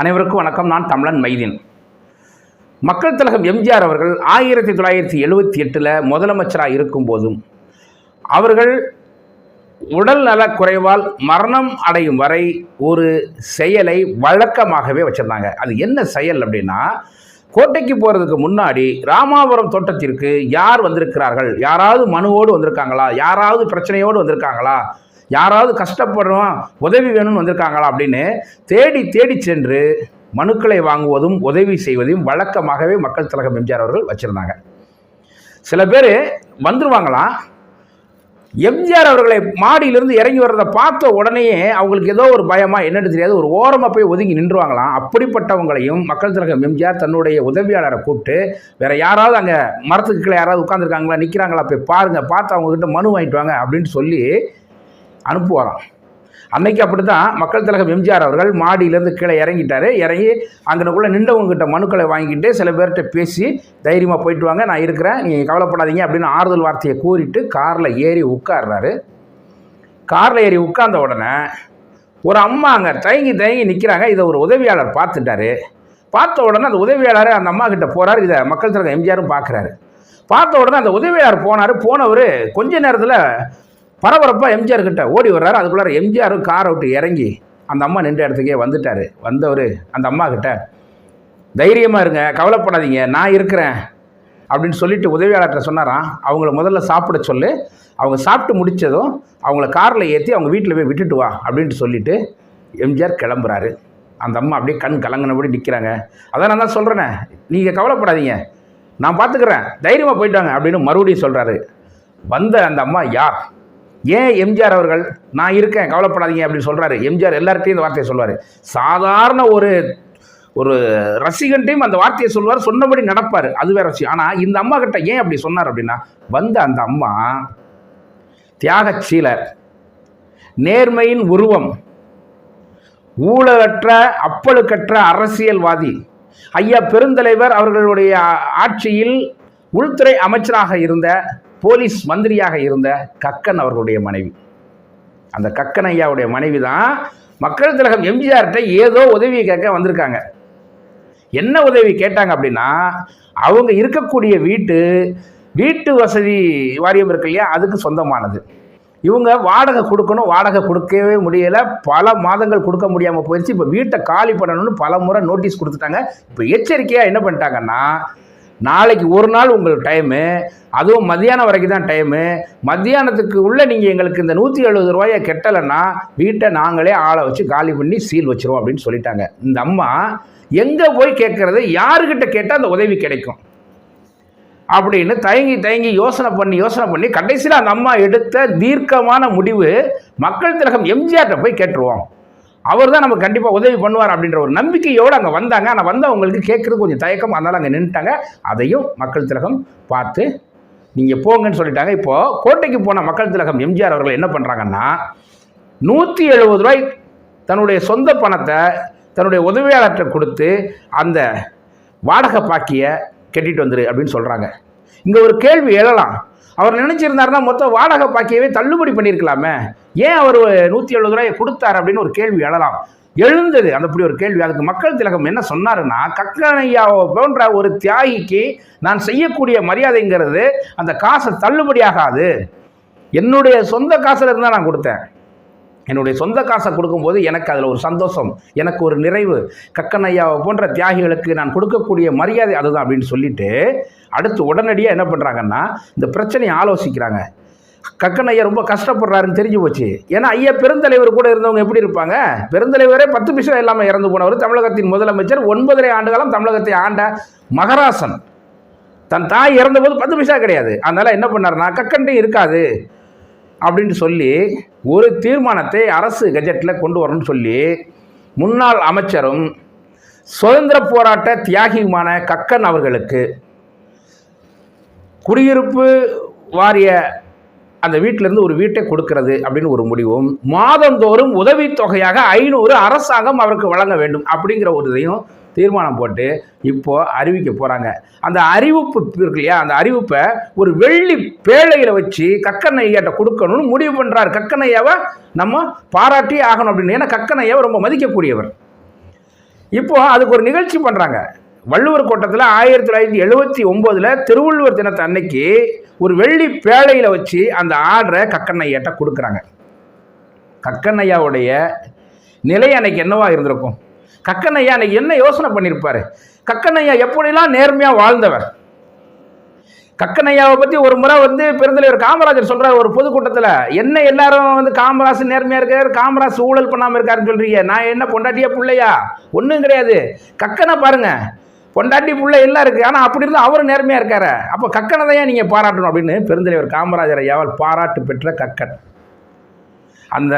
அனைவருக்கும் வணக்கம். நான் தமிழன் மைதீன். மக்கள் திலகம் எம்ஜிஆர் அவர்கள் ஆயிரத்தி தொள்ளாயிரத்தி எழுபத்தி எட்டில் முதலமைச்சராக இருக்கும்போதும் அவர்கள் உடல் நலக் குறைவால் மரணம் அடையும் வரை ஒரு செயலை வழக்கமாகவே வச்சுருந்தாங்க. அது என்ன செயல் அப்படின்னா கோட்டைக்கு போகிறதுக்கு முன்னாடி ராமாபுரம் தோட்டத்திற்கு யார் வந்திருக்கிறார்கள்? யாராவது மனுவோடு வந்திருக்காங்களா? யாராவது பிரச்சனையோடு வந்திருக்காங்களா? யாராவது கஷ்டப்படுறோம் உதவி வேணும்னு வந்திருக்காங்களா அப்படின்னு தேடி தேடி சென்று மனுக்களை வாங்குவதும் உதவி செய்வதையும் வழக்கமாகவே மக்கள் திலகம் எம்ஜிஆர் அவர்கள் வச்சுருந்தாங்க. சில பேர் வந்துருவாங்களாம் எம்ஜிஆர் அவர்களை மாடியிலிருந்து இறங்கி வர்றதை பார்த்த உடனேயே அவங்களுக்கு ஏதோ ஒரு பயமாக என்னென்னு தெரியாது ஒரு ஓரமாக போய் ஒதுங்கி நின்றுவாங்களாம் அப்படிப்பட்டவங்களையும் மக்கள் திலகம் எம்ஜிஆர் தன்னுடைய உதவியாளரை கூப்பிட்டு வேறு யாராவது அங்கே மரத்துக்கு கீழே யாராவது உட்காந்துருக்காங்களா நிற்கிறாங்களா போய் பாருங்கள் பார்த்து அவங்கக்கிட்ட மனு வாங்கிட்டு வாங்க அப்படின்னு சொல்லி அனுப்புவாராம். அன்னைக்கு அப்படி தான் மக்கள் தலைவர் எம்ஜிஆர் அவர்கள் மாடியிலேருந்து கீழே இறங்கிட்டாரு. இறங்கி அங்கனக்குள்ளே நின்றவங்ககிட்ட மனுக்களை வாங்கிட்டு சில பேர்கிட்ட பேசி தைரியமாக போயிட்டு வாங்க நான் இருக்கிறேன். நீங்கள் கவலைப்படாதீங்க அப்படின்னு ஆறுதல் வார்த்தையை கூறிட்டு காரில் ஏறி உட்கார்றாரு. காரில் ஏறி உட்கார்ந்த உடனே ஒரு அம்மா அங்கே தயங்கி தயங்கி நிற்கிறாங்க இதை ஒரு உதவியாளர் பார்த்துட்டாரு. பார்த்த உடனே அந்த உதவியாளர் அந்த அம்மா கிட்ட போகிறார் இதை மக்கள் தலைவர் எம்ஜிஆரும் பார்க்குறாரு. பார்த்த உடனே அந்த உதவியாளர் போனார். போனவர் கொஞ்ச நேரத்தில் பரபரப்பாக எம்ஜிஆர் கிட்ட ஓடி வர்றாரு. அதுக்குள்ளார எம்ஜிஆரும் காரை விட்டு இறங்கி அந்த அம்மா நின்ற இடத்துக்கே வந்துட்டார். வந்தவர் அந்த அம்மா கிட்ட தைரியமாக இருங்க கவலைப்படாதீங்க நான் இருக்கிறேன். அப்படின்னு சொல்லிட்டு உதவியாளர்கிட்ட சொன்னாராம். அவங்கள முதல்ல சாப்பிட சொல்லு. அவங்க சாப்பிட்டு முடித்ததும் அவங்கள காரில் ஏற்றி அவங்க வீட்டில் போய் விட்டுட்டு வா அப்படின்ட்டு சொல்லிட்டு எம்ஜிஆர் கிளம்புறாரு. அந்த அம்மா அப்படியே கண் கலங்கினபடி நிற்கிறாங்க அதான் நான் தான் சொல்கிறேனே நீங்கள் கவலைப்படாதீங்க நான் பார்த்துக்கிறேன் தைரியமாக போயிட்டாங்க அப்படின்னு மறுபடியும் சொல்கிறாரு வந்த அந்த அம்மா யார்? ஏன் எம்ஜிஆர் அவர்கள் நான் இருக்கேன் கவலைப்படாதீங்க அப்படின்னு சொல்கிறாரு எம்ஜிஆர் எல்லார்ட்டையும் இந்த வார்த்தையை சொல்வார். சாதாரண ஒரு ஒரு ரசிகன்ட்டையும் அந்த வார்த்தையை சொல்வார் சொன்னபடி நடப்பார். அது வேற விஷயம். ஆனால் இந்த அம்மா கிட்ட ஏன் அப்படி சொன்னார் அப்படின்னா வந்த அந்த அம்மா தியாகச்சீலர் நேர்மையின் உருவம் ஊழலற்ற அப்பழுக்கற்ற அரசியல்வாதி. ஐயா பெருந்தலைவர் அவர்களுடைய ஆட்சியில் உள்துறை அமைச்சராக இருந்த போலீஸ் மந்திரியாக இருந்த கக்கன் அவர்களுடைய மனைவி. அந்த கக்கன் ஐயாவுடைய மனைவி தான் மக்கள் திலகம் எம்ஜிஆர்கிட்ட ஏதோ உதவியை கேட்க வந்திருக்காங்க. என்ன உதவி கேட்டாங்க அப்படின்னா அவங்க இருக்கக்கூடிய வீட்டு வீட்டு வசதி வாரியம் இருக்கு இல்லையா அதுக்கு சொந்தமானது. இவங்க வாடகை கொடுக்கணும் வாடகை கொடுக்கவே முடியலை. பல மாதங்கள் கொடுக்க முடியாமல் போயிடுச்சு இப்போ வீட்டை காலி பண்ணணும்னு பல முறை நோட்டீஸ் கொடுத்துட்டாங்க. இப்போ எச்சரிக்கையாக என்ன பண்ணிட்டாங்கன்னா நாளைக்கு ஒரு நாள் உங்களுக்கு டைமு அதுவும் மத்தியானம் வரைக்கும் தான் டைமு மத்தியானத்துக்கு உள்ளே நீங்கள் எங்களுக்கு இந்த நூற்றி எழுபது ரூபாயை கெட்டலைன்னா வீட்டை நாங்களே ஆளை வச்சு காலி பண்ணி சீல் வச்சிருவோம் அப்படின்னு சொல்லிட்டாங்க. இந்த அம்மா எங்கே போய் கேட்குறது? யாருக்கிட்ட கேட்டால் அந்த உதவி கிடைக்கும். அப்படின்னு தயங்கி தயங்கி யோசனை பண்ணி யோசனை பண்ணி கடைசியில் அந்த அம்மா எடுத்த தீர்க்கமான முடிவு மக்கள் திலகம் எம்ஜிஆர்கிட்ட போய் கேட்டுருவோம். அவர் தான் நமக்கு கண்டிப்பாக உதவி பண்ணுவார் அப்படின்ற ஒரு நம்பிக்கையோடு அங்கே வந்தாங்க. ஆனால் வந்தவங்களுக்கு கேட்குறது கொஞ்சம் தயக்கம். அதனால் அங்கே நின்றுட்டாங்க அதையும் மக்கள் திலகம் பார்த்து நீங்கள் போங்கன்னு சொல்லிட்டாங்க. இப்போது கோட்டைக்கு போன மக்கள் திலகம் எம்ஜிஆர் அவர்கள் என்ன பண்ணுறாங்கன்னா நூற்றி எழுபது ரூபாய் தன்னுடைய சொந்த பணத்தை தன்னுடைய உதவியாளர்கிட்ட கொடுத்து அந்த வாடகை பாக்கியை கட்டிட்டு வந்துரு அப்படின்னு சொல்கிறாங்க இங்கே ஒரு கேள்வி எழலாம். அவர் நினச்சிருந்தாருன்னா மொத்த வாடகை பாக்கியவே தள்ளுபடி பண்ணியிருக்கலாமே. ஏன் அவர் நூற்றி எழுபது ரூபாயை கொடுத்தார் அப்படின்னு ஒரு கேள்வி எழலாம். எழுந்தது. அந்த அப்படி ஒரு கேள்வி. அதுக்கு மக்கள் திலகம் என்ன சொன்னாருன்னா கக்கனையாவை போன்ற ஒரு தியாகிக்கு நான் செய்யக்கூடிய மரியாதைங்கிறது அந்த காசை தள்ளுபடி ஆகாது. என்னுடைய சொந்த காசில் இருந்தால் நான் கொடுத்தேன். என்னுடைய சொந்த காசை கொடுக்கும்போது எனக்கு அதில் ஒரு சந்தோஷம் எனக்கு ஒரு நிறைவு. கக்கனையாவை போன்ற தியாகிகளுக்கு நான் கொடுக்கக்கூடிய மரியாதை அதுதான் அப்படின்னு சொல்லிட்டு அடுத்து உடனடியாக என்ன பண்ணுறாங்கன்னா இந்த பிரச்சனையை ஆலோசிக்கிறாங்க. கக்கன் ஐயா ரொம்ப கஷ்டப்படுறாருன்னு தெரிஞ்சு போச்சு. ஏன்னா ஐயா பெருந்தலைவர் கூட இருந்தவங்க எப்படி இருப்பாங்க? பெருந்தலைவரே பத்து பிசம் இல்லாமல் இறந்து போனவர். தமிழகத்தின் முதலமைச்சர் ஒன்பதரை ஆண்டு காலம் தமிழகத்தை ஆண்ட மகராசன். தன் தாய் இறந்தபோது பத்து பைசா கிடையாது. அதனால் என்ன பண்ணார்னா கக்கன்ட்டையும் இருக்காது. அப்படின்னு சொல்லி ஒரு தீர்மானத்தை அரசு கஜெட்டில் கொண்டு வரணும்னு சொல்லி முன்னாள் அமைச்சரும் சுதந்திர போராட்ட தியாகியுமான கக்கன் அவர்களுக்கு குடியிருப்பு வாரிய அந்த வீட்டிலேருந்து ஒரு வீட்டை கொடுக்கறது அப்படின்னு ஒரு முடிவும் மாதந்தோறும் உதவித்தொகையாக ஐநூறு அரசாங்கம் அவருக்கு வழங்க வேண்டும் அப்படிங்கிற ஒரு இதையும் தீர்மானம் போட்டு இப்போது அறிவிக்க போகிறாங்க அந்த அறிவிப்பு இருக்கு இல்லையா? அந்த அறிவிப்பை ஒரு வெள்ளி பேழையில் வச்சு கக்கனையாட்ட கொடுக்கணும்னு முடிவு பண்ணுறார் கக்கனையாவை நம்ம பாராட்டி ஆகணும் அப்படின்னு. ஏன்னா கக்கனையாவை ரொம்ப மதிக்கக்கூடியவர். இப்போ அதுக்கு ஒரு நிகழ்ச்சி பண்ணுறாங்க வள்ளுவர் கோட்டத்தில் ஆயிரத்தி தொள்ளாயிரத்தி எழுபத்தி ஒம்போதில் திருவள்ளுவர் தினத்தை அன்னைக்கு ஒரு வெள்ளி பேழையில் வச்சு அந்த ஆர்டரை கக்கண்ணையாட்ட கொடுக்குறாங்க. கக்கண்ணையாவுடைய நிலை அன்னைக்கு என்னவா இருந்திருக்கும்? கக்கனையா அன்னைக்கு என்ன யோசனை பண்ணியிருப்பாரு கக்கனையா எப்படிலாம் நேர்மையாக வாழ்ந்தவர்? கக்கனையாவை பற்றி ஒரு முறை வந்து பெருந்தலைவர் காமராஜர் சொல்கிறார் ஒரு பொதுக்கூட்டத்தில் என்ன எல்லாரும் வந்து காமராஜ் நேர்மையாக இருக்கார் காமராஜ் ஊழல் பண்ணாமல் இருக்காருன்னு சொல்கிறீங்க நான் என்ன பொண்டாட்டியா பிள்ளையா? ஒன்றும் கிடையாது. கக்கனை பாருங்க. பொண்டாட்டி பிள்ளை எல்லாம் இருக்குது ஆனால் அப்படி இருந்தால் அவரும் நேர்மையாக இருக்காரு. அப்போ கக்கனை தான் நீங்கள் பாராட்டணும்? அப்படின்னு பெருந்தலைவர் காமராஜர் ஐயாவால் பாராட்டு பெற்ற கக்கன். அந்த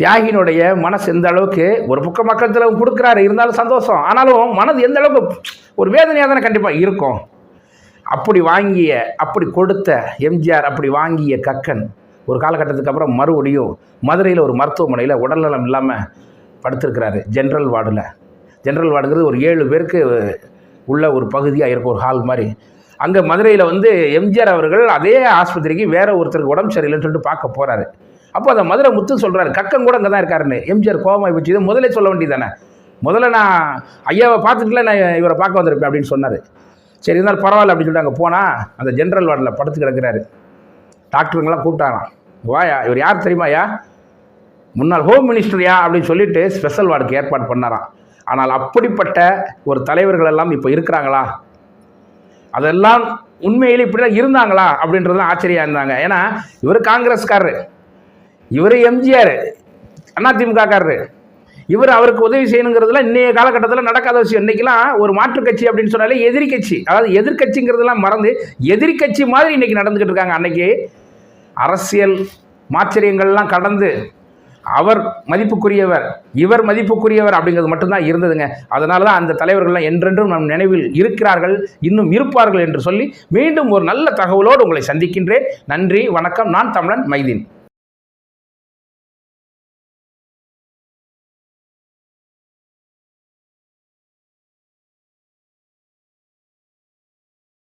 தியாகினுடைய மனசு எந்த அளவுக்கு ஒரு பக்க மக்கள் கொடுக்குறாரு இருந்தாலும் சந்தோஷம். ஆனாலும் மனது எந்த அளவுக்கு ஒரு வேதனையாக தானே கண்டிப்பாக இருக்கும். அப்படி வாங்கிய அப்படி கொடுத்த எம்ஜிஆர் அப்படி வாங்கிய கக்கன் ஒரு காலகட்டத்துக்கு அப்புறம் மறுபடியும் மதுரையில் ஒரு மருத்துவமனையில் உடல்நலம் இல்லாமல் படுத்திருக்கிறாரு ஜென்ரல் வார்டில். ஜென்ரல் வார்டுங்கிறது ஒரு ஏழு பேருக்கு உள்ள ஒரு பகுதியாக இருக்கும் ஒரு ஹால் மாதிரி. அங்கே மதுரையில் வந்து எம்ஜிஆர் அவர்கள் அதே ஆஸ்பத்திரிக்கு வேறு ஒருத்தருக்கு உடம்பு சரியில்லைன்னு சொல்லிட்டு பார்க்க போகிறாரு அப்போ அதை மதுரை முத்து சொல்கிறாரு கக்கம் கூட அங்கே தான் இருக்காருன்னு. எம்ஜிஆர் கோபமாக வச்சு இதை முதல்ல சொல்ல வேண்டியதானே முதல்ல நான் ஐயாவை பார்த்துட்டுல நான் இவரை பார்க்க வந்திருப்பேன் அப்படின்னு சொன்னார். சரி இருந்தாலும் பரவாயில்ல அப்படின்னு சொல்லிட்டு அங்கே போனால் அந்த ஜென்ரல் வார்டில் படுத்து கிடக்கிறாரு. டாக்டருங்கெல்லாம் கூப்பிட்டாராம். வாயா இவர் யார் தெரியுமாயா முன்னாள் ஹோம் மினிஸ்டர்யா அப்படின்னு சொல்லிட்டு ஸ்பெஷல் வார்டுக்கு ஏற்பாடு பண்ணாராம். ஆனால் அப்படிப்பட்ட ஒரு தலைவர்கள் எல்லாம் இப்போ இருக்கிறாங்களா? அதெல்லாம் உண்மையில் இப்படிலாம் இருந்தாங்களா அப்படின்றதுலாம் ஆச்சரியம் இருந்தாங்க. ஏன்னா இவர் காங்கிரஸ்காரரு. இவர் எம்ஜிஆர் அதிமுகக்காரரு இவர் அவருக்கு உதவி செய்யணுங்கிறதுல இன்றைய காலகட்டத்தில் நடக்காத விஷயம். இன்றைக்கெலாம் ஒரு மாற்றுக் கட்சி அப்படின்னு சொன்னாலே எதிரி கட்சி அதாவது எதிர்கட்சிங்கிறதுலாம் மறந்து எதிர்கட்சி மாதிரி இன்றைக்கி நடந்துக்கிட்டு இருக்காங்க. அன்றைக்கி அரசியல் மாச்சரியங்கள்லாம் கடந்து அவர் மதிப்புக்குரியவர் இவர் மதிப்புக்குரியவர் அப்படிங்கிறது மட்டும்தான் இருந்ததுங்க. அதனால தான் அந்த தலைவர்கள்லாம் என்றென்றும் நம் நினைவில் இருக்கிறார்கள் இன்னும் இருப்பார்கள் என்று சொல்லி மீண்டும் ஒரு நல்ல தகவலோடு உங்களை சந்திக்கின்றேன். நன்றி வணக்கம். நான் தமிழன் மைதீன்.